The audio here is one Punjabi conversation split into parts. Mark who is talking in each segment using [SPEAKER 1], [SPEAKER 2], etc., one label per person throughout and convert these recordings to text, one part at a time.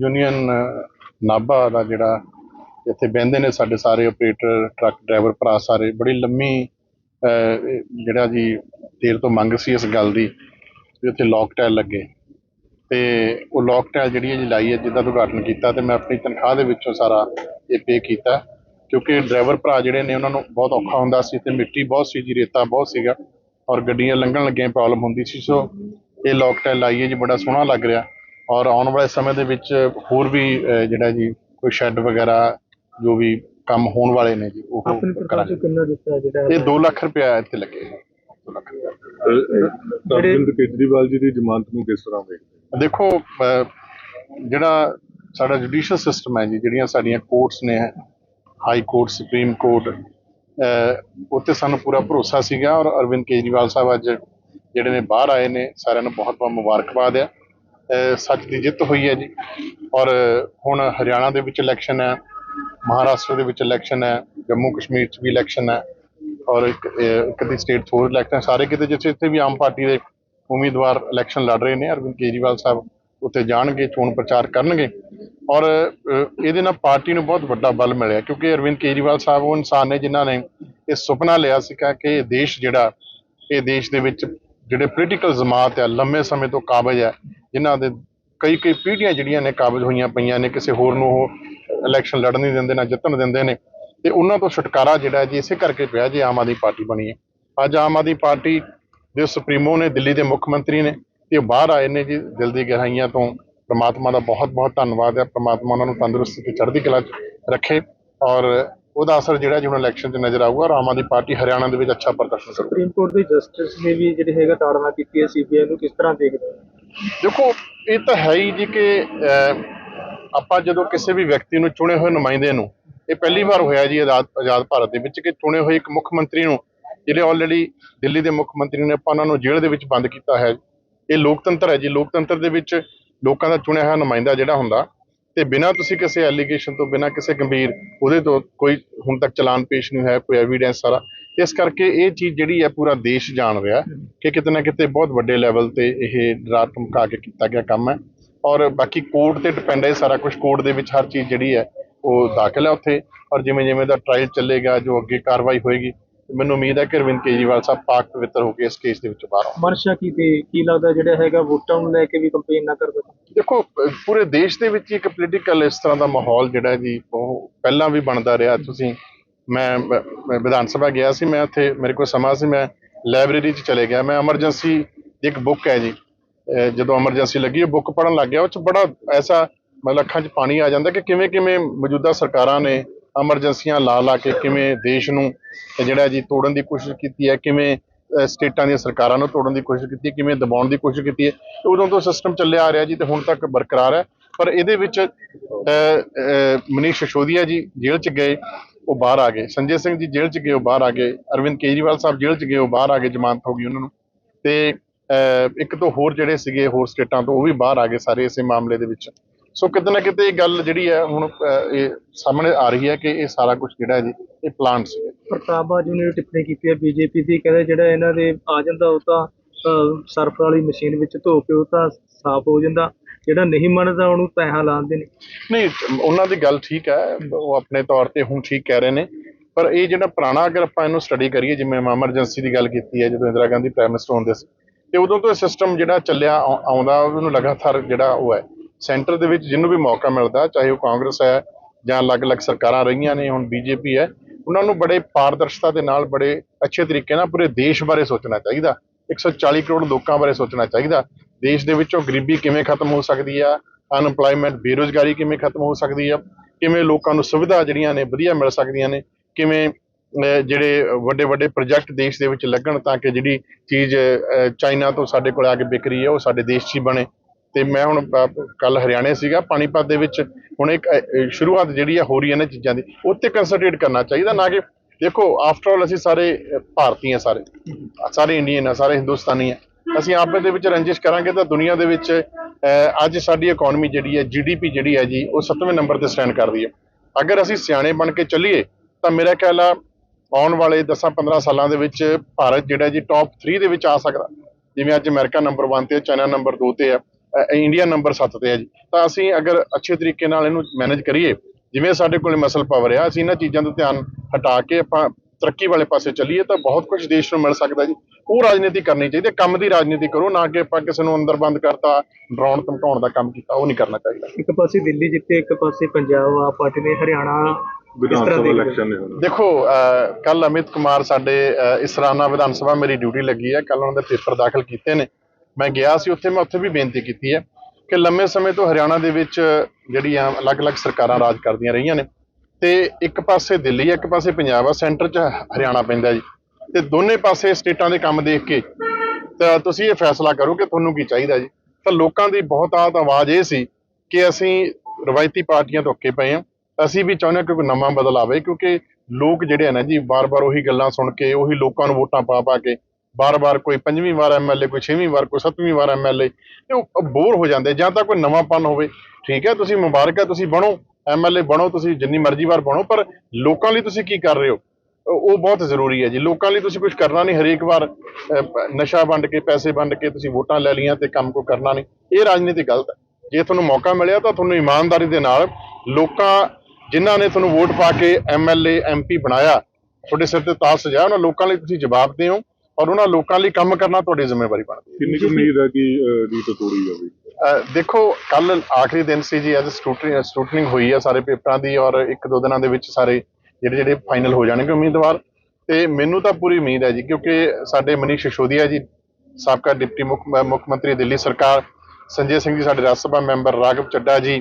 [SPEAKER 1] ਯੂਨੀਅਨ ਨਾਭਾ ਦਾ ਜਿਹੜਾ ਇੱਥੇ ਬਹਿੰਦੇ ਨੇ ਸਾਡੇ ਸਾਰੇ ਆਪਰੇਟਰ ਟਰੱਕ ਡਰਾਈਵਰ ਭਰਾ ਸਾਰੇ, ਬੜੀ ਲੰਮੀ ਜਿਹੜਾ ਜੀ ਦੇਰ ਤੋਂ ਮੰਗ ਸੀ ਇਸ ਗੱਲ ਦੀ ਵੀ ਉੱਥੇ ਲੌਕ ਟਾਇਲ ਲੱਗੇ। ਤੇ ਉਹ ਲੌਕ ਟਾਇਲ ਜਿਹੜੀ ਹੈ ਜੀ ਲਾਈ ਹੈ, ਜਿੱਦਾਂ ਉਦਘਾਟਨ ਕੀਤਾ ਤੇ ਮੈਂ ਆਪਣੀ ਤਨਖਾਹ ਦੇ ਵਿੱਚੋਂ ਸਾਰਾ ਇਹ ਪੇ ਕੀਤਾ। ਕਿਉਂਕਿ ਡਰਾਈਵਰ ਭਰਾ ਜਿਹੜੇ ਨੇ, ਉਹਨਾਂ ਨੂੰ ਬਹੁਤ ਔਖਾ ਹੁੰਦਾ ਸੀ, ਤੇ ਮਿੱਟੀ ਬਹੁਤ ਸੀ ਜੀ, ਰੇਤਾ ਬਹੁਤ ਸੀਗਾ ਔਰ ਗੱਡੀਆਂ ਲੰਘਣ ਲੱਗੀਆਂ ਪ੍ਰੋਬਲਮ ਹੁੰਦੀ ਸੀ। ਸੋ ਇਹ ਲੌਕ ਟਾਇਲ ਲਾਈ ਹੈ ਜੀ, ਬੜਾ ਸੋਹਣਾ ਲੱਗ ਰਿਹਾ। ਔਰ ਆਉਣ ਵਾਲੇ ਸਮੇਂ ਦੇ ਵਿੱਚ ਹੋਰ ਵੀ ਜਿਹੜਾ ਜੀ ਕੋਈ ਸ਼ੈੱਡ ਵਗੈਰਾ ਜੋ ਵੀ ਕੰਮ ਹੋਣ ਵਾਲੇ ਨੇ ਜੀ ਉਹ ਕਰਾਂਗੇ।
[SPEAKER 2] ਤੋਂ ਕਿੰਨਾ ਦਿੱਤਾ ਜਿਹੜਾ
[SPEAKER 1] ਇਹ 2 ਲੱਖ ਰੁਪਇਆ ਇੱਥੇ ਲੱਗੇਗਾ 2 ਲੱਖ ਰੁਪਇਆ।
[SPEAKER 3] ਅਰਵਿੰਦ ਕੇਜਰੀਵਾਲ ਜੀ ਦੀ ਜ਼ਮਾਨਤ ਨੂੰ ਕਿਸ ਤਰ੍ਹਾਂ ਵੇਖਦੇ
[SPEAKER 1] ਦੇਖੋ ਜਿਹੜਾ ਸਾਡਾ ਜੁਡੀਸ਼ੀਅਲ ਸਿਸਟਮ ਹੈ ਜੀ ਜਿਹੜੀਆਂ ਸਾਡੀਆਂ ਕੋਰਟਸ ਨੇ ਹਾਈ ਕੋਰਟ ਸੁਪਰੀਮ ਕੋਰਟ ਉੱਤੇ ਸਾਨੂੰ ਪੂਰਾ ਭਰੋਸਾ ਸੀਗਾ ਔਰ ਅਰਵਿੰਦ ਕੇਜਰੀਵਾਲ ਸਾਹਿਬ ਅੱਜ ਜਿਹੜੇ ਨੇ ਬਾਹਰ ਆਏ ਨੇ ਸਾਰਿਆਂ ਨੂੰ ਬਹੁਤ ਬਹੁਤ ਮੁਬਾਰਕਬਾਦ ਹੈ ਅਹ, ਸੱਚ ਦੀ ਜਿੱਤ ਹੋਈ ਹੈ ਜੀ। ਔਰ ਹੁਣ ਹਰਿਆਣਾ ਦੇ ਵਿੱਚ ਇਲੈਕਸ਼ਨ ਹੈ ਮਹਾਰਾਸ਼ਟਰ ਦੇ ਵਿੱਚ ਇਲੈਕਸ਼ਨ ਹੈ ਜੰਮੂ ਕਸ਼ਮੀਰ 'ਚ ਵੀ ਇਲੈਕਸ਼ਨ ਹੈ ਔਰ ਇੱਕ ਅਹ, ਇੱਕ ਸਟੇਟ ਹੋਰ ਇਲੈਕਸ਼ਨ ਸਾਰੇ ਕਿਤੇ ਜਿੱਥੇ ਜਿੱਥੇ ਵੀ ਆਮ ਪਾਰਟੀ ਦੇ ਉਮੀਦਵਾਰ ਇਲੈਕਸ਼ਨ ਲੜ ਰਹੇ ਨੇ ਅਰਵਿੰਦ ਕੇਜਰੀਵਾਲ ਸਾਹਿਬ ਉੱਥੇ ਜਾਣਗੇ ਚੋਣ ਪ੍ਰਚਾਰ ਕਰਨਗੇ। ਔਰ ਇਹਦੇ ਨਾਲ ਪਾਰਟੀ ਨੂੰ ਬਹੁਤ ਵੱਡਾ ਬਲ ਮਿਲਿਆ ਕਿਉਂਕਿ ਅਰਵਿੰਦ ਕੇਜਰੀਵਾਲ ਸਾਹਿਬ ਉਹ ਇਨਸਾਨ ਨੇ ਜਿਨ੍ਹਾਂ ਨੇ ਇਹ ਸੁਪਨਾ ਲਿਆ ਸੀਗਾ ਕਿ ਇਹ ਦੇਸ਼ ਜਿਹੜਾ ਇਹ ਦੇਸ਼ ਦੇ ਵਿੱਚ ਜਿਹੜੇ ਪੋਲੀਟੀਕਲ ਜਮਾਤ ਆ, ਲੰਮੇ ਸਮੇਂ ਤੋਂ ਕਾਬਜ ਹੈ ਜਿਨ੍ਹਾਂ ਦੇ ਕਈ ਕਈ ਪੀੜ੍ਹੀਆਂ ਜਿਹੜੀਆਂ ਨੇ ਕਾਬਜ ਹੋਈਆਂ ਪਈਆਂ ਨੇ, ਕਿਸੇ ਹੋਰ ਨੂੰ ਉਹ ਇਲੈਕਸ਼ਨ ਲੜਨ ਨਹੀਂ ਦਿੰਦੇ, ਨਾ ਜਿੱਤਣ ਦਿੰਦੇ ਨੇ, ਤੇ ਉਹਨਾਂ ਤੋਂ ਛੁਟਕਾਰਾ ਜਿਹੜਾ ਜੀ ਇਸੇ ਕਰਕੇ ਪਿਆ ਜੀ ਆਮ ਆਦਮੀ ਪਾਰਟੀ ਬਣੀ ਹੈ। ਅੱਜ ਆਮ ਆਦਮੀ ਪਾਰਟੀ ਦੇ ਸੁਪਰੀਮੋ ਨੇ, ਦਿੱਲੀ ਦੇ ਮੁੱਖ ਮੰਤਰੀ ਨੇ, ਤੇ ਉਹ ਬਾਹਰ ਆਏ ਨੇ ਜੀ, ਦਿਲ ਦੀ ਗਹਿਰਾਈਆਂ ਤੋਂ। ਪ੍ਰਮਾਤਮਾ ਦਾ ਬਹੁਤ ਬਹੁਤ ਧੰਨਵਾਦ ਹੈ। ਪ੍ਰਮਾਤਮਾ ਉਹਨਾਂ ਨੂੰ ਤੰਦਰੁਸਤੀ ਤੇ ਚੜ੍ਹਦੀ ਕਲਾ ਰੱਖੇ ਔਰ ਉਹਦਾ ਅਸਰ ਜਿਹੜਾ ਜੀ ਹੁਣ ਇਲੈਕਸ਼ਨ 'ਚ ਨਜ਼ਰ ਆਊਗਾ ਔਰ ਆਮ ਆਦਮੀ ਪਾਰਟੀ ਹਰਿਆਣਾ ਦੇ ਵਿੱਚ ਅੱਛਾ ਪ੍ਰਦਰਸ਼ਨ ਕਰੂਗੀ।
[SPEAKER 2] ਸੁਪਰੀਮ ਕੋਰਟ ਦੇ ਜਸਟਿਸ ਨੇ ਵੀ ਜਿਹੜੇ ਹੈਗਾ ਤਾੜਨਾ ਕੀਤੀ ਹੈ ਸੀਬੀਆਈ ਨੂੰ ਕਿਸ ਤਰ੍ਹਾਂ ਦੇਖਦੇ ਹੋ?
[SPEAKER 1] ਦੇਖੋ ਇਹ ਤਾਂ ਹੈ ਹੀ ਜੀ ਕਿ ਆਪਾਂ ਜਦੋਂ ਕਿਸੇ ਵੀ ਵਿਅਕਤੀ ਨੂੰ ਚੁਣੇ ਹੋਏ ਨੁਮਾਇੰਦੇ ਨੂੰ ਇਹ ਪਹਿਲੀ ਵਾਰ ਹੋਇਆ ਜੀ ਆਜ਼ਾਦ ਆਜ਼ਾਦ ਭਾਰਤ ਦੇ ਵਿੱਚ ਕਿ ਚੁਣੇ ਹੋਏ ਇੱਕ ਮੁੱਖ ਮੰਤਰੀ ਨੂੰ ਜਿਹੜੇ ਆਲਰੇਡੀ ਦਿੱਲੀ ਦੇ ਮੁੱਖ ਮੰਤਰੀ ਨੇ ਆਪਾਂ ਉਹਨਾਂ ਨੂੰ ਜੇਲ੍ਹ ਦੇ ਵਿੱਚ ਬੰਦ ਕੀਤਾ ਹੈ। ਇਹ ਲੋਕਤੰਤਰ ਹੈ ਜੀ ਲੋਕਤੰਤਰ ਦੇ ਵਿੱਚ ਲੋਕਾਂ ਦਾ ਚੁਣਿਆ ਹੋਇਆ ਨੁਮਾਇੰਦਾ ਜਿਹੜਾ ਹੁੰਦਾ ਤੇ ਬਿਨਾਂ ਤੁਸੀਂ ਕਿਸੇ ਐਲੀਗੇਸ਼ਨ ਤੋਂ, ਬਿਨਾਂ ਕਿਸੇ ਗੰਭੀਰ ਉਹਦੇ ਤੋਂ ਕੋਈ ਹੁਣ ਤੱਕ ਚਲਾਨ ਪੇਸ਼ ਨਹੀਂ ਹੋਇਆ, ਕੋਈ ਐਵੀਡੈਂਸ ਸਾਰਾ। ਇਸ ਕਰਕੇ ਇਹ ਚੀਜ਼ ਜਿਹੜੀ ਹੈ ਪੂਰਾ ਦੇਸ਼ ਜਾਣ ਰਿਹਾ ਕਿ ਕਿਤੇ ਨਾ ਕਿਤੇ ਬਹੁਤ ਵੱਡੇ ਲੈਵਲ ਤੇ ਇਹ ਡਰਾ ਧਮਕਾ ਕੇ ਕੀਤਾ ਗਿਆ ਕੰਮ ਹੈ। ਔਰ ਬਾਕੀ ਕੋਰਟ ਤੇ ਡਿਪੈਂਡ ਹੈ ਇਹ ਸਾਰਾ ਕੁਝ ਕੋਰਟ ਦੇ ਵਿੱਚ ਹਰ ਚੀਜ਼ ਜਿਹੜੀ ਹੈ ਉਹ ਦਾਖਲ ਹੈ ਉੱਥੇ। ਔਰ ਜਿਵੇਂ ਜਿਵੇਂ ਦਾ ਟ੍ਰਾਇਲ ਚੱਲੇਗਾ, ਜੋ ਅੱਗੇ ਕਾਰਵਾਈ ਹੋਏਗੀ ਮੈਨੂੰ ਉਮੀਦ ਹੈ ਕਿ ਅਰਵਿੰਦ ਕੇਜਰੀਵਾਲ ਸਾਹਿਬ ਪਾਕ ਪਵਿੱਤਰ ਹੋ ਕੇ ਇਸ ਕੇਸ ਦੇ ਵਿੱਚੋਂ ਬਾਹਰ ਆਉਣਗੇ।
[SPEAKER 2] ਮਨਸ਼ਾ ਕੀ ਤੇ ਕੀ ਲੱਗਦਾ ਜਿਹੜਾ ਹੈਗਾ ਵੋਟਾਂ ਨੂੰ ਲੈ ਕੇ ਵੀ ਕੰਪੇਨ ਨਾ ਕਰਦੇ?
[SPEAKER 1] ਦੇਖੋ ਪੂਰੇ ਦੇਸ਼ ਦੇ ਵਿੱਚ ਇੱਕ ਪੋਲੀਟੀਕਲ ਇਸ ਤਰ੍ਹਾਂ ਦਾ ਮਾਹੌਲ ਜਿਹੜਾ ਜੀ ਉਹ ਪਹਿਲਾਂ ਵੀ ਬਣਦਾ ਰਿਹਾ। ਤੁਸੀਂ ਮੈਂ ਵਿਧਾਨ ਸਭਾ ਗਿਆ ਸੀ ਮੈਂ ਉੱਥੇ ਮੇਰੇ ਕੋਲ ਸਮਾਂ ਸੀ ਮੈਂ ਲਾਇਬ੍ਰੇਰੀ 'ਚ ਚਲੇ ਗਿਆ। ਮੈਂ ਐਮਰਜੈਂਸੀ ਇੱਕ ਬੁੱਕ ਹੈ ਜੀ। ਜਦੋਂ ਐਮਰਜੈਂਸੀ ਲੱਗੀ ਉਹ ਬੁੱਕ ਪੜਨ ਲੱਗ ਗਿਆ। ਉਹ 'ਚ ਬੜਾ ਐਸਾ ਮਤਲਬ ਅੱਖਾਂ 'ਚ ਪਾਣੀ ਆ ਜਾਂਦਾ ਕਿ ਕਿਵੇਂ ਕਿਵੇਂ ਮੌਜੂਦਾ ਸਰਕਾਰਾਂ ਨੇ ਐਮਰਜੈਂਸੀਆਂ ਲਾ ਲਾ ਕੇ ਕਿਵੇਂ ਦੇਸ਼ ਨੂੰ ਜਿਹੜਾ ਜੀ ਤੋੜਨ ਦੀ ਕੋਸ਼ਿਸ਼ ਕੀਤੀ ਹੈ ਕਿਵੇਂ ਸਟੇਟਾਂ ਦੀਆਂ ਸਰਕਾਰਾਂ ਨੂੰ ਤੋੜਨ ਦੀ ਕੋਸ਼ਿਸ਼ ਕੀਤੀ ਹੈ ਕਿਵੇਂ ਦਬਾਉਣ ਦੀ ਕੋਸ਼ਿਸ਼ ਕੀਤੀ ਹੈ ਉਦੋਂ ਤੋਂ ਸਿਸਟਮ ਚੱਲਿਆ ਆ ਰਿਹਾ ਜੀ ਤੇ ਹੁਣ ਤੱਕ ਬਰਕਰਾਰ ਹੈ। ਪਰ ਇਹਦੇ ਵਿੱਚ ਅਹ, ਮਨੀਸ਼ ਸਸ਼ੋਦੀਆ ਜੀ ਜੇਲ੍ਹ 'ਚ ਗਏ ਉਹ ਬਾਹਰ ਆ ਗਏ। ਸੰਜੇ ਸਿੰਘ ਜੀ ਜੇਲ੍ਹ 'ਚ ਗਏ ਉਹ ਬਾਹਰ ਆ ਗਏ। ਅਰਵਿੰਦ ਕੇਜਰੀਵਾਲ ਸਾਹਿਬ ਜੇਲ੍ਹ 'ਚ ਗਏ ਉਹ ਬਾਹਰ ਆ ਗਏ ਜ਼ਮਾਨਤ ਹੋ ਗਈ ਉਹਨਾਂ ਨੂੰ। ਤੇ ਅਹ, ਇੱਕ ਤੋਂ ਹੋਰ ਜਿਹੜੇ ਸੀਗੇ ਹੋਰ ਸਟੇਟਾਂ ਤੋਂ ਉਹ ਵੀ ਬਾਹਰ ਆ ਗਏ ਸਾਰੇ ਇਸੇ ਮਾਮਲੇ ਦੇ ਵਿੱਚ। ਸੋ ਕਿਤੇ ਨਾ ਕਿਤੇ ਇਹ ਗੱਲ ਜਿਹੜੀ ਹੈ ਹੁਣ ਅਹ, ਇਹ ਸਾਹਮਣੇ ਆ ਰਹੀ ਹੈ ਕਿ ਇਹ ਸਾਰਾ ਕੁਝ ਜਿਹੜਾ ਹੈ ਜੀ ਇਹ ਪਲਾਨ ਸੀ।
[SPEAKER 2] ਪ੍ਰਤਾਪ ਬਾਜੂ ਨੇ ਟਿੱਪਣੀ ਕੀਤੀ ਹੈ ਬੀਜੇਪੀ ਦੀ ਕਹਿੰਦੇ ਜਿਹੜਾ ਇਹਨਾਂ ਦੇ ਆ ਜਾਂਦਾ ਉਹ ਤਾਂ ਅਹ, ਸਰਫ ਵਾਲੀ ਮਸ਼ੀਨ ਵਿੱਚ ਧੋ ਕੇ ਉਹ ਤਾਂ ਸਾਫ਼ ਹੋ ਜਾਂਦਾ ਜਿਹੜਾ ਨਹੀਂ ਮੰਨਦਾ ਉਹਨੂੰ ਪੈਸਾ ਲਾਉਂਦੇ ਨੇ
[SPEAKER 1] ਨਹੀਂ। ਉਹਨਾਂ ਦੀ ਗੱਲ ਠੀਕ ਹੈ ਉਹ ਆਪਣੇ ਤੌਰ ਤੇ ਹੁਣ ਠੀਕ ਕਹਿ ਰਹੇ ਨੇ ਪਰ ਇਹ ਜਿਹੜਾ ਪੁਰਾਣਾ ਅਗਰ ਆਪਾਂ ਇਹਨੂੰ ਸਟੱਡੀ ਕਰੀਏ ਜਿਵੇਂ ਐਮਰਜੈਂਸੀ ਦੀ ਗੱਲ ਕੀਤੀ ਹੈ ਜਦੋਂ ਇੰਦਰਾ ਗਾਂਧੀ ਪ੍ਰਾਈਮ ਮਿਨਿਸਟਰ ਹੁੰਦੇ ਸੀ ਤੇ ਉਦੋਂ ਤੋਂ ਇਹ ਸਿਸਟਮ ਜਿਹੜਾ ਚੱਲਿਆ ਆਉ- ਆਉਂਦਾ ਉਹਨੂੰ ਲਗਾਤਾਰ ਜਿਹੜਾ ਉਹ ਹੈ। ਸੈਂਟਰ ਦੇ ਵਿੱਚ ਜਿਹਨੂੰ ਵੀ ਮੌਕਾ ਮਿਲਦਾ, ਚਾਹੇ ਉਹ ਕਾਂਗਰਸ ਹੈ ਜਾਂ ਅਲੱਗ-ਅਲੱਗ ਸਰਕਾਰਾਂ ਰਹੀਆਂ ਨੇ, ਹੁਣ ਬੀਜੇਪੀ ਹੈ, ਉਹਨਾਂ ਨੂੰ ਬੜੇ ਪਾਰਦਰਸ਼ਤਾ ਦੇ ਨਾਲ, ਬੜੇ ਅੱਛੇ ਤਰੀਕੇ ਨਾਲ ਪੂਰੇ ਦੇਸ਼ ਬਾਰੇ ਸੋਚਣਾ ਚਾਹੀਦਾ। 140 ਕਰੋੜ ਲੋਕਾਂ ਬਾਰੇ ਸੋਚਣਾ ਚਾਹੀਦਾ। ਦੇਸ਼ ਦੇ ਵਿੱਚੋਂ ਗਰੀਬੀ ਕਿਵੇਂ ਖਤਮ ਹੋ ਸਕਦੀ ਆ? ਅਨਪਲਾਈਮੈਂਟ ਬੇਰੁਜ਼ਗਾਰੀ ਕਿਵੇਂ ਖਤਮ ਹੋ ਸਕਦੀ ਆ? ਕਿਵੇਂ ਲੋਕਾਂ ਨੂੰ ਸੁਵਿਧਾ ਜਿਹੜੀਆਂ ਨੇ, ਵਧੀਆ ਮਿਲ ਸਕਦੀਆਂ ਨੇ? ਕਿਵੇਂ ਜਿਹੜੇ ਵੱਡੇ ਵੱਡੇ ਪ੍ਰੋਜੈਕਟ ਦੇਸ਼ ਦੇ ਵਿੱਚ ਲੱਗਣ ਤਾਂ ਕਿ ਜਿਹੜੀ ਚੀਜ਼ ਚਾਈਨਾ ਤੋਂ ਸਾਡੇ ਕੋਲ ਆ ਕੇ ਵਿਕ ਰਹੀ ਹੈ, ਉਹ ਸਾਡੇ ਦੇਸ਼ 'ਚ ਹੀ ਬਣੇ? ਤੇ ਮੈਂ ਹੁਣ ਕੱਲ ਹਰਿਆਣੇ ਸੀਗਾ, ਪਾਣੀਪਤ ਦੇ ਵਿੱਚ ਹੁਣ ਇੱਕ ਸ਼ੁਰੂਆਤ ਜਿਹੜੀ ਆ, ਹੋ ਰਹੀ ਹੈ ਨਾ ਚੀਜ਼ਾਂ ਦੀ, ਉੱਤੇ ਕੰਸੈਂਟਰੇਟ ਕਰਨਾ ਚਾਹੀਦਾ ਨਾ ਕਿ ਦੇਖੋ ਆਫਟਰ ਆਲ ਅਸੀਂ ਸਾਰੇ ਭਾਰਤੀ ਆ ਸਾਰੇ ਸਾਰੇ ਇੰਡੀਅਨ ਆ, ਸਾਰੇ ਹਿੰਦੁਸਤਾਨੀ ਆ। ਅਸੀਂ ਆਪਸ ਦੇ ਵਿੱਚ ਰੰਜਿਸ਼ ਕਰਾਂਗੇ ਤਾਂ ਦੁਨੀਆ ਦੇ ਵਿੱਚ ਅੱਜ ਸਾਡੀ ਇਕਨੋਮੀ ਜਿਹੜੀ ਹੈ ਜੀਡੀਪੀ ਜਿਹੜੀ ਹੈ ਜੀ, ਉਹ 7ਵੇਂ ਨੰਬਰ ਤੇ ਸਟੈਂਡ ਕਰਦੀ ਹੈ ਅਗਰ ਅਸੀਂ ਸਿਆਣੇ ਬਣ ਕੇ ਚੱਲੀਏ, ਤਾਂ ਮੇਰਾ ਖਿਆਲ ਆ, ਆਉਣ ਵਾਲੇ 10-15 ਸਾਲਾਂ ਦੇ ਵਿੱਚ ਭਾਰਤ ਜਿਹੜਾ ਜੀ ਟੌਪ 3 ਦੇ ਵਿੱਚ ਆ ਸਕਦਾ। ਜਿਵੇਂ ਅੱਜ ਅਮਰੀਕਾ ਨੰਬਰ 1 ਤੇ ਹੈ ਚਾਈਨਾ ਨੰਬਰ 2 ਤੇ ਹੈ ਇੰਡੀਆ ਨੰਬਰ 7 ਤੇ ਹੈ ਜੀ। ਤਾਂ ਅਸੀਂ ਅਗਰ ਅੱਛੇ ਤਰੀਕੇ ਨਾਲ ਇਹਨੂੰ ਮੈਨੇਜ ਕਰੀਏ ਜਿਵੇਂ ਸਾਡੇ ਕੋਲ ਮਸਲ ਪਾਵਰ ਆ ਅਸੀਂ ਇਹਨਾਂ ਚੀਜ਼ਾਂ ਤੋਂ ਧਿਆਨ ਹਟਾ ਕੇ ਆਪਾਂ ਤਰੱਕੀ ਵਾਲੇ ਪਾਸੇ ਚੱਲੀਏ ਤਾਂ ਬਹੁਤ ਕੁਝ ਦੇਸ਼ ਨੂੰ ਮਿਲ ਸਕਦਾ ਜੀ। ਉਹ ਰਾਜਨੀਤੀ ਕਰਨੀ ਚਾਹੀਦੀ ਹੈ ਕੰਮ ਦੀ ਰਾਜਨੀਤੀ ਕਰੋ ਨਾ ਕਿ ਆਪਾਂ ਕਿਸੇ ਨੂੰ ਅੰਦਰ ਬੰਦ ਕਰਤਾ ਡਰਾਉਣ ਧਮਕਾਉਣ ਦਾ ਕੰਮ ਕੀਤਾ ਉਹ ਨਹੀਂ ਕਰਨਾ ਚਾਹੀਦਾ।
[SPEAKER 2] ਇੱਕ ਪਾਸੇ ਦਿੱਲੀ ਜਿੱਤੇ ਇੱਕ ਪਾਸੇ ਪੰਜਾਬ ਆਪ ਪਾਰਟੀ ਨੇ ਹਰਿਆਣਾ ਇਸ
[SPEAKER 3] ਵਿਧਾਨ
[SPEAKER 2] ਤਰ੍ਹਾਂ
[SPEAKER 3] ਸਭਾ
[SPEAKER 2] ਦੇਖਦੇ ਹੋ?
[SPEAKER 3] ਇਲੈਕਸ਼ਨ ਨੇ ਹੁਣ।
[SPEAKER 1] ਦੇਖੋ ਕੱਲ ਅਮਿਤ ਕੁਮਾਰ ਸਾਡੇ ਇਸਰਾਨਾ ਵਿਧਾਨ ਸਭਾ ਮੇਰੀ ਡਿਊਟੀ ਲੱਗੀ ਹੈ ਕੱਲ ਉਹਨਾਂ ਦੇ ਪੇਪਰ ਦਾਖਲ ਕੀਤੇ ਨੇ। ਮੈਂ ਗਿਆ ਸੀ ਉੱਥੇ, ਮੈਂ ਉੱਥੇ ਵੀ ਬੇਨਤੀ ਕੀਤੀ ਹੈ ਕਿ ਲੰਮੇ ਸਮੇਂ ਤੋਂ ਹਰਿਆਣਾ ਦੇ ਵਿੱਚ ਜਿਹੜੀਆਂ ਅਲੱਗ-ਅਲੱਗ ਸਰਕਾਰਾਂ ਰਾਜ ਕਰਦੀਆਂ ਰਹੀਆਂ ਨੇ ਤੇ ਇੱਕ ਪਾਸੇ ਦਿੱਲੀ ਹੈ, ਇੱਕ ਪਾਸੇ ਪੰਜਾਬ ਆ, ਸੈਂਟਰ 'ਚ ਹਰਿਆਣਾ ਪੈਂਦਾ ਜੀ। ਤੇ ਦੋਨੇ ਪਾਸੇ ਸਟੇਟਾਂ ਦੇ ਕੰਮ ਦੇਖ ਕੇ ਤਾਂ ਤੁਸੀਂ ਇਹ ਫੈਸਲਾ ਕਰੋ ਕਿ ਤੁਹਾਨੂੰ ਕੀ ਚਾਹੀਦਾ ਜੀ। ਤਾਂ ਲੋਕਾਂ ਦੀ ਬਹੁਤ ਆਤ ਆਵਾਜ਼ ਇਹ ਸੀ ਕਿ ਅਸੀਂ ਰਵਾਇਤੀ ਪਾਰਟੀਆਂ ਤੋਂ ਅੱਕੇ ਪਏ ਹਾਂ। ਅਸੀਂ ਵੀ ਚਾਹੁੰਦੇ ਹਾਂ ਕਿ ਕੋਈ ਨਵਾਂ ਬਦਲ ਆਵੇ ਕਿਉਂਕਿ ਲੋਕ ਜਿਹੜੇ ਆ ਨਾ ਜੀ ਵਾਰ ਵਾਰ ਉਹੀ ਗੱਲਾਂ ਸੁਣ ਕੇ, ਉਹੀ ਲੋਕਾਂ ਨੂੰ ਵੋਟਾਂ ਪਾ ਪਾ ਕੇ ਬਾਰ-ਬਾਰ ਕੋਈ ਪੰਜਵੀਂ ਵਾਰ ਐਮਐਲਏ ਕੋਈ ਛੇਵੀਂ ਵਾਰ, ਕੋਈ ਸੱਤਵੀਂ ਵਾਰ ਐਮਐਲਏ ਇਹ ਉਹ ਬੋਰ ਹੋ ਜਾਂਦੇ ਜਾਂ ਤਾਂ ਕੋਈ ਨਵਾਂਪਨ ਹੋਵੇ। ਠੀਕ ਹੈ, ਤੁਸੀਂ ਮੁਬਾਰਕ ਹੈ, ਤੁਸੀਂ ਬਣੋ ਐਮਐਲਏ ਬਣੋ, ਤੁਸੀਂ ਜਿੰਨੀ ਮਰਜ਼ੀ ਵਾਰ ਬਣੋ, ਪਰ ਲੋਕਾਂ ਲਈ ਤੁਸੀਂ ਕੀ ਕਰ ਰਹੇ ਹੋ? ਉਹ ਬਹੁਤ ਜ਼ਰੂਰੀ ਹੈ ਜੀ। ਲੋਕਾਂ ਲਈ ਤੁਸੀਂ ਕੁਝ ਕਰਨਾ ਨਹੀਂ, ਹਰੇਕ ਵਾਰ ਨਸ਼ਾ ਵੰਡ ਕੇ, ਪੈਸੇ ਵੰਡ ਕੇ, ਤੁਸੀਂ ਵੋਟਾਂ ਲੈ ਲਈਆਂ ਤੇ ਕੰਮ ਕੋ ਕਰਨਾ ਨਹੀਂ। ਇਹ ਰਾਜਨੀਤੀ ਗਲਤ ਹੈ। ਜੇ ਤੁਹਾਨੂੰ ਮੌਕਾ ਮਿਲਿਆ, ਤਾਂ ਤੁਹਾਨੂੰ ਇਮਾਨਦਾਰੀ ਦੇ ਨਾਲ ਲੋਕਾਂ, ਜਿਨ੍ਹਾਂ ਨੇ ਤੁਹਾਨੂੰ ਵੋਟ ਪਾ ਕੇ ਐਮਐਲਏ ਐਮਪੀ ਬਣਾਇਆ, ਤੁਹਾਡੇ ਸਿਰ ਤੇ ਤਾਜ ਸਜਾਇਆ, ਉਹਨਾਂ ਲੋਕਾਂ ਲਈ ਤੁਸੀਂ ਜਵਾਬ ਦਿਓ। ਔਰ ਉਹਨਾਂ ਲੋਕਾਂ ਲਈ ਕੰਮ ਕਰਨਾ ਤੁਹਾਡੀ ਜ਼ਿੰਮੇਵਾਰੀ ਬਣਦੀ ਹੈ।
[SPEAKER 3] ਕਿੰਨੀ ਕੁ ਉਮੀਦ ਹੈ ਕਿ ਰੀਤ ਤੋੜੀ ਜਾਵੇ
[SPEAKER 1] ਦੇਖੋ ਕੱਲ ਆਖਰੀ ਦਿਨ ਸੀ ਜੀ ਅੱਜ ਸਕੂਟਰੀ ਸਕੂਟਰਿੰਗ ਹੋਈ ਹੈ ਸਾਰੇ ਪੇਪਰਾਂ ਦੀ ਔਰ ਇੱਕ ਦੋ ਦਿਨਾਂ ਦੇ ਵਿੱਚ ਸਾਰੇ ਜਿਹੜੇ ਜਿਹੜੇ ਫਾਈਨਲ ਹੋ ਜਾਣਗੇ ਉਮੀਦਵਾਰ। ਤੇ ਮੈਨੂੰ ਤਾਂ ਪੂਰੀ ਉਮੀਦ ਹੈ ਜੀ ਕਿਉਂਕਿ ਸਾਡੇ ਮਨੀਸ਼ ਸਿਸੋਦੀਆ ਜੀ ਸਾਬਕਾ ਡਿਪਟੀ ਮੁੱਖ ਮੁੱਖ ਮੰਤਰੀ ਦਿੱਲੀ ਸਰਕਾਰ ਸੰਜੇ ਸਿੰਘ ਜੀ ਸਾਡੇ ਰਾਜ ਸਭਾ ਮੈਂਬਰ ਰਾਘਵ ਚੱਡਾ ਜੀ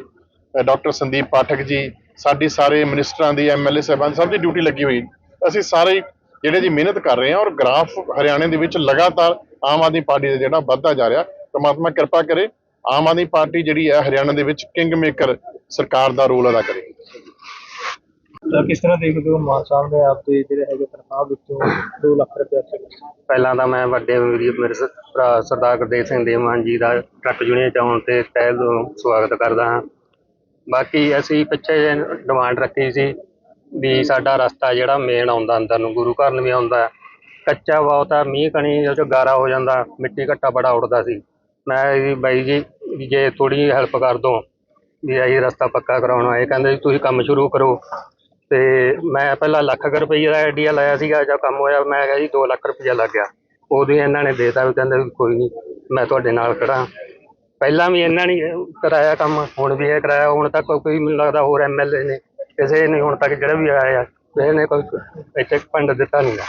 [SPEAKER 1] ਡਾਕਟਰ ਸੰਦੀਪ ਪਾਠਕ ਜੀ ਸਾਡੀ ਸਾਰੇ ਮਿਨਿਸਟਰਾਂ ਦੀ ਐਮਐਲਏ ਸਾਹਿਬਾਨ ਸਭ ਦੀ ਡਿਊਟੀ ਲੱਗੀ ਹੋਈ। ਅਸੀਂ ਸਾਰੇ ਜਿਹੜੇ ਜੀ ਮਿਹਨਤ ਕਰ ਰਹੇ ਹਾਂ ਔਰ ਗ੍ਰਾਫ ਹਰਿਆਣੇ ਦੇ ਵਿੱਚ ਲਗਾਤਾਰ ਆਮ ਆਦਮੀ ਪਾਰਟੀ ਦਾ ਜਿਹੜਾ ਵੱਧਦਾ ਜਾ ਰਿਹਾ ਪ੍ਰਮਾਤਮਾ ਕਿਰਪਾ ਕਰੇ ਆਮ ਆਦਮੀ ਪਾਰਟੀ ਜਿਹੜੀ ਹੈ ਹਰਿਆਣਾ ਦੇ ਵਿੱਚ ਕਿੰਗ ਮੇਕਰ ਸਰਕਾਰ ਦਾ ਰੋਲ ਅਦਾ ਕਰੇ।
[SPEAKER 2] ਤਾਂ ਕਿਸ ਤਰ੍ਹਾਂ ਦੇਖਦੇ ਹੋ ਮਾਨ ਸਾਹਿਬ ਨੇ ਆਪਦੇ ਜਿਹੜੇ ਹੈਗੇ ਤਨਖਾਹ ਵਿੱਚੋਂ 2 ਲੱਖ ਰੁਪਏ ਅੱਛਾ
[SPEAKER 4] ਪਹਿਲਾਂ ਤਾਂ ਮੈਂ ਵੱਡੇ ਵੀਰ ਮੇਰੇ ਭਰਾ ਸਰਦਾਰ ਗੁਰਦੇਵ ਸਿੰਘ ਦੇਵਾਨ ਜੀ ਦਾ ਟਰੱਕ ਯੂਨੀਅਨ ਚ ਆਉਣ ਤੇ ਤਹਿ ਦਿਲੋਂ ਸਵਾਗਤ ਕਰਦਾ ਹਾਂ। ਬਾਕੀ ਅਸੀਂ ਪਿੱਛੇ ਡਿਮਾਂਡ ਰੱਖੀ ਸੀ। ਵੀ ਸਾਡਾ ਰਸਤਾ ਜਿਹੜਾ ਮੇਨ ਆਉਂਦਾ ਅੰਦਰ ਨੂੰ, ਗੁਰੂ ਘਰ ਨੂੰ ਵੀ ਆਉਂਦਾ ਕੱਚਾ ਬਹੁਤ ਆ ਮੀਂਹ ਕਣੀ ਉਹ 'ਚ ਗਾਰਾ ਹੋ ਜਾਂਦਾ, ਮਿੱਟੀ ਘੱਟਾ ਬੜਾ ਉੱਡਦਾ ਸੀ। ਮੈਂ ਵੀ ਬਾਈ ਜੀ, ਵੀ ਜੇ ਥੋੜੀ ਹੈਲਪ ਕਰ ਦੋ, ਵੀ ਇਹ ਰਸਤਾ ਪੱਕਾ ਕਰਾਉਣਾ ਇਹ ਕਹਿੰਦੇ ਜੀ ਤੁਸੀਂ ਕੰਮ ਸ਼ੁਰੂ ਕਰੋ। ਤੇ ਮੈਂ ਪਹਿਲਾਂ ਲੱਖ ਕੁ ਰੁਪਈਏ ਦਾ ਆਈਡੀਆ ਲਾਇਆ ਸੀਗਾ, ਜਦ ਕੰਮ ਹੋਇਆ, ਮੈਂ ਕਿਹਾ ਜੀ 2 ਲੱਖ ਰੁਪਈਆ ਲੱਗ ਗਿਆ। ਉਦੋਂ ਇਹਨਾਂ ਨੇ ਦੇਤਾ ਵੀ ਕਹਿੰਦੇ ਵੀ ਕੋਈ ਨਹੀਂ, ਮੈਂ ਤੁਹਾਡੇ ਨਾਲ ਖੜਾ ਪਹਿਲਾਂ ਵੀ ਇਹਨਾਂ ਨੇ ਕਰਾਇਆ ਕੰਮ, ਹੁਣ ਵੀ ਇਹ ਕਰਾਇਆ। ਹੁਣ ਤੱਕ ਕੋਈ ਮੈਨੂੰ ਲੱਗਦਾ ਹੋਰ ਐਮਐਲਏ ਨੇ ਕਿਸੇ ਨੇ ਹੁਣ ਤੱਕ ਜਿਹੜਾ ਵੀ ਆਇਆ ਕਿਸੇ ਨੇ ਕੋਈ ਇੱਥੇ ਫੰਡ ਦਿੱਤਾ ਨਹੀਂ ਗਾ।